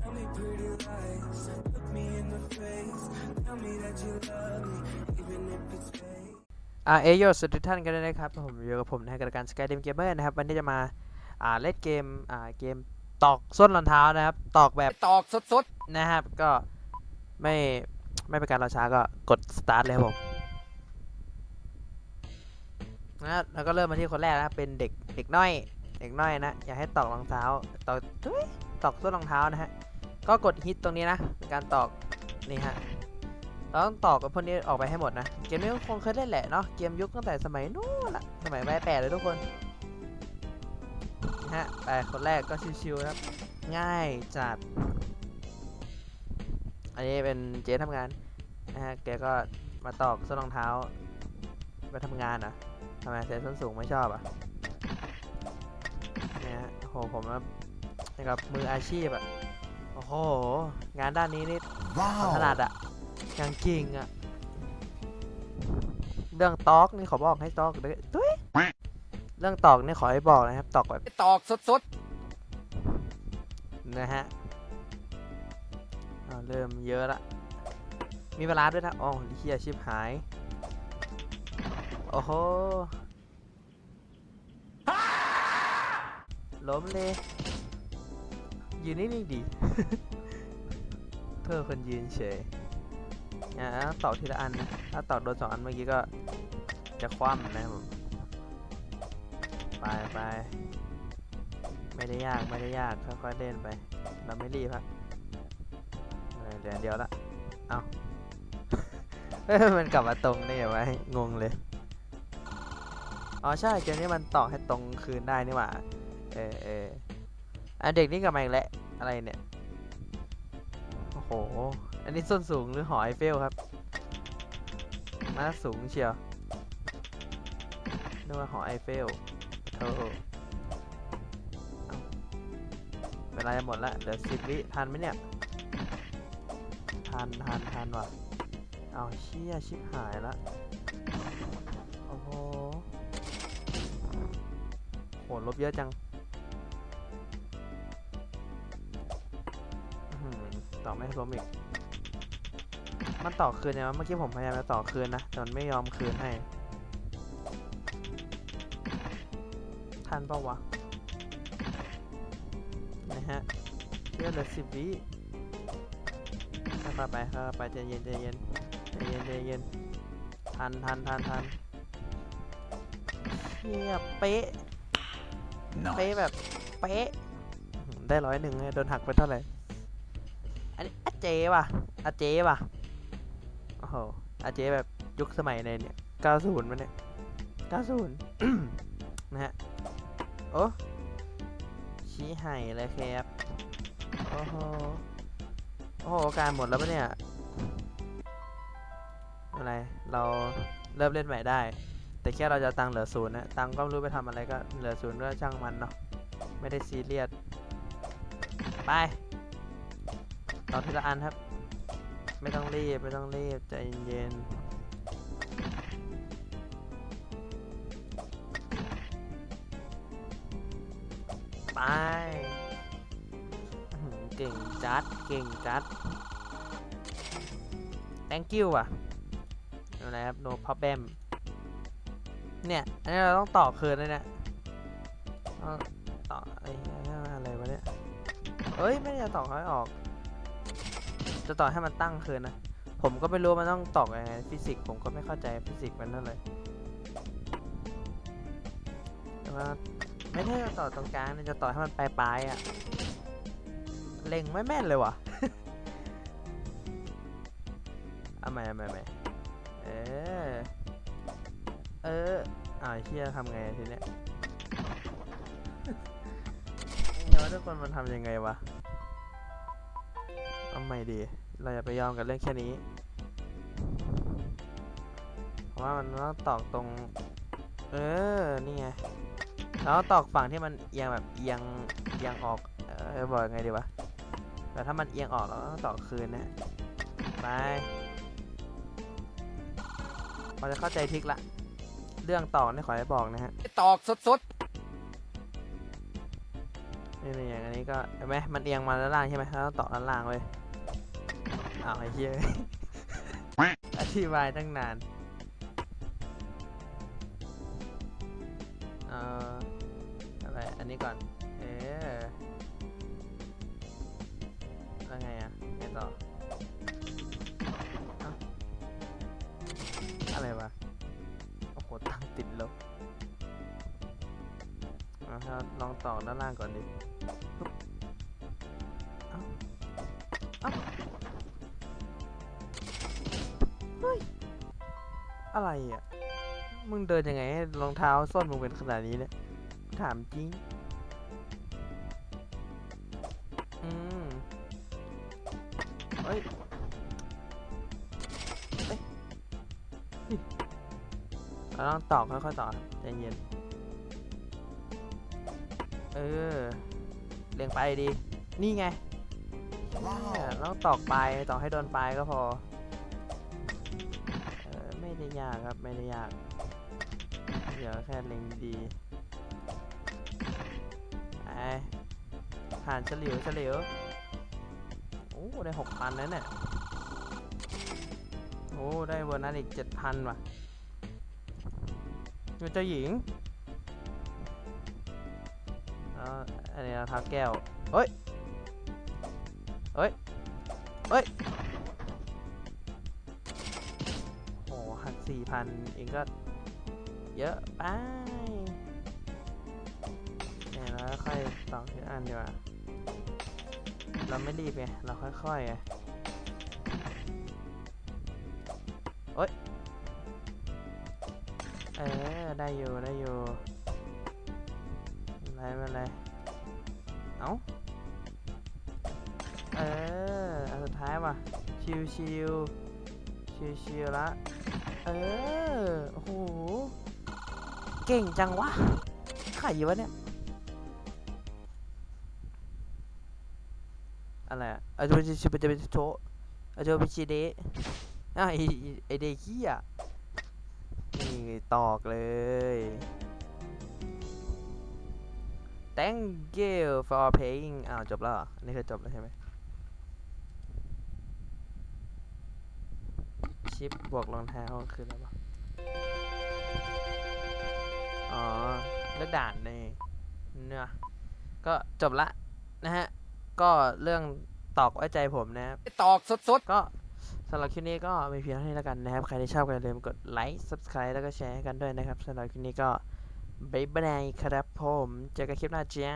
Tell me pretty lies, look me in the face. Tell me that you love me, even if it's fake. อ่าเอโยสวัสดีทุกท่านกันด้วยนะครับ ผมอยู่กับผมนะฮะกับการสกายเดมเกมเมอร์นะครับ วันนี้จะมาอ่าเล่นเกมอ่าเกมตอกส้นรองเท้านะครับ ตอกแบบตอกสดนะครับ ก็ไม่ไม่เป็นการรอช้าก็กดสตาร์ทเลยครับผมนะแล้วก็เริ่มมาที่คนแรกนะครับเป็นเด็กเด็กน้อย เด็กน้อยนะ อยากให้ตอกรองเท้าตอกทุย ตอกส้นรองเท้านะฮะ ก็กดฮิตตรงนี้นะเป็นการตอกนี่ฮะเราต้องตอกกับพวกนี้ออกไปให้หมดนะ เกมนี้ก็คงเคยเล่นแหละเนาะ เกมยุคตั้งแต่สมัยนู้นละสมัยแม่แปดเลยทุกคนนะฮะไปคนแรกก็ชิวๆนะครับ ง่ายจัด อันนี้เป็นเจ๊ทำงานนะฮะ แกก็มาตอกส้นรองเท้าไปทำงานอะทำไมใส่ส้นสูงไม่ชอบอะเนี่ยฮะโหผม ว่าอย่างกับมืออาชีพอะ โอ้โห งานด้านนี้นี่ถนัดอะยังเก่งอะ เรื่องตอกนี่ขอบอกให้ตอกเลยตุ้ยเรื่องตอกนี่ขอให้บอกนะครับ ตอกแบบๆตอกสดนะฮะอ่าเริ่มเยอะละ มีเวลาด้วยนะอ๋อเฮียชิบหาย โอ้โหล้มเลย ยืนนิ่งๆดีเพื่อคนยืนเฉยอ่าตอกทีละอันนะถ้าตอกโดนสองอันเมื่อกี้ก็จะคว่ำนะครับผมไปไปไม่ได้ยากไม่ได้ยากค่อยๆเล่นไป เราไม่รีบครับเออเดี๋ยวเดียวละเอาเอ้ยมันกลับมาตรงได้ยังไงงงเลยอ๋อใช่เกมนี้มันต่อให้ตรงคืนได้นี่หว่า เออเออ อันเด็กนี่กลับมาอีกแล้วอะไรเนี่ย โอ้โห อันนี้ส้นสูงหรือหอไอเฟลครับ มาสูงเชียวนึกว่าหอไอเฟลโธ่เวลาจะหมดล้วเดี๋ยวสิบวิทันไหมเนี่ยทันทันทันว่ะ เอาเชี่ยชิบหายละ โอ้โหโหลบเยอะจัง อหือต่อไม่ล้มอีก มันต่อคืนยังไงวะเมื่อกี้ผมพยายามจะต่อคืนนะแต่มันไม่ยอมคืนให้ ทันปะวะ นะฮะเลือดเหลือสิบวิค่อยๆไปค่อยๆไปใจเย็นใจเย็นใจเย็นใจเย็นทันทันทันทันเชี่ยเป๊ะ เป๊ะแบบ เป๊ะอื้อหือได้ร้อยหนึ่งเลยโดนหักไปเท่าไหร่อันนี้อา เจว่ะอาเจว่ะโอ้โหอาเจแบบยุคสมัยในเนี่ย90มันเนี่ย90นะฮะโอ้ชี้ไห่เลยครับโอ้โหโอ้โหการหมดแล้วปะเนี่ยอะไรเราเริ่มเล่นใหม่ได้ แต่แค่เราจะตังเหลือศูนย์นะตังก็ไม่รู้ไปทำอะไรก็เหลือศูนย์ก็ช่างมันเนาะไม่ได้ซีเรียสไป ต่อทีละอันครับ ไม่ต้องรีบ ไม่ต้องรีบ ใจเย็นๆไป เก่งจัด เก่งจัด thank you อะอะไรครับ no problem เนี่ย อันนี้เราต้องต่อคืนเลยเนี่ยต่อไอ้อะไรวะเนี่ยเอ้ย ไม่ได้ต่อให้ออก จะต่อให้มันตั้งคืนนะ ผมก็ไม่รู้มันต้องตอกยังไงฟิสิกส์ผมก็ไม่เข้าใจฟิสิกส์มันเท่าไหร่แต่ว่าไม่ได้จะต่อตรงกลางนะจะต่อให้มันปลายๆอะเล็งไม่แม่นเลยว่ะเอาใหม่เอาใหม่เอาใหม่เออเอออ่าเชี่ยทำไงทีเนี้ยเดี๋ยวทุกคนมันทำยังไงวะเอาใหม่ดี เราอย่าไปยอมกับเรื่องแค่นี้เพราะว่ามันต้องตอกตรง เออ นี่ไงแล้วตอกฝั่งที่มันเอียงแบบเอียงเอียงออก เออบอกยังไงดีวะแต่ถ้ามันเอียงออกเราก็ต้องตอกคืนนะไปพอจะเข้าใจทริกละ เรื่องตอกนี่ขอให้บอกนะฮะๆตอกสดนี่นี่อย่างอันนี้ก็เห็นไหมมันเอียงมาด้านล่างใช่ไหมแล้วต้องต่อด้านล่างเว้ย อ้าวไอ้เหี้ยอธิบายตั้งนานเอ่ออะไร อันนี้ก่อน เออแล้วไงอะไงต่อเอ้าอะไรวะ โอ้โห ตั้งติดลบเอาถ้าลองต่อด้านล่างก่อนดิ อะไรอะ มึงเดินยังไงให้รองเท้าส้นมึงเป็นขนาดนี้เนี่ย ถามจริง อืมเฮ้ยเฮ้ยเราต้องตอกค่อยๆต่อใจเย็น เออเรียงไปดี นี่ไง ต้องตอกปลายตอกให้โดนปลายก็พอ ไม่ได้ยากครับ ไม่ได้ยาก เดี๋ยวแค่เล็งดีไปผ่านเฉลียวเฉลียวโอ้ ได้หกพันแล้วเนี่ย โอ้ ได้โบนัสอีกเจ็ดพันว่ะเจ้าหญิงอันนี้รองเท้าแก้ว เฮ้ย เฮ้ย เฮ้ย สี่พันเองก็เยอะไปเนี่ยเราค่อยต่อทีละอันดีกว่า เราไม่รีบไงเราค่อยๆไงโอ๊ยเออได้อยู่ได้อยู่ไม่เป็นไรม่เป็นไรเอ้าเอออันสุดท้ายว่ะชิวชิวชิวชิวๆละ เออโอ้โหเก่งจังวะไข่วะเนี่ย อะไรอะอาจจะเป็นชิบะจะเป็นโตอาจจะเป็นชิเดะอะไอไอ้ไอเดกี้อะนี่ตอกเลย thank you for paying อ้าวจบแล้วอันนี้คือจบแล้วใช่ไหม ชิปบวกรองเท้าคืออะไรวะอ๋อเลือกด่านนี่เนาะก็จบละนะฮะ ก็เรื่องตอกไว้ใจผมนะครับตอกสดก็สำหรับคลิปนี้ก็มีเพียงเท่านี้แล้วกันนะครับ ใครที่ชอบก็อย่าลืมกดไลค์ subscribe แล้วก็แชร์ให้กันด้วยนะครับสำหรับคลิปนี้ก็บ๊ายบายครับผม เจอกันคลิปหน้าจ้า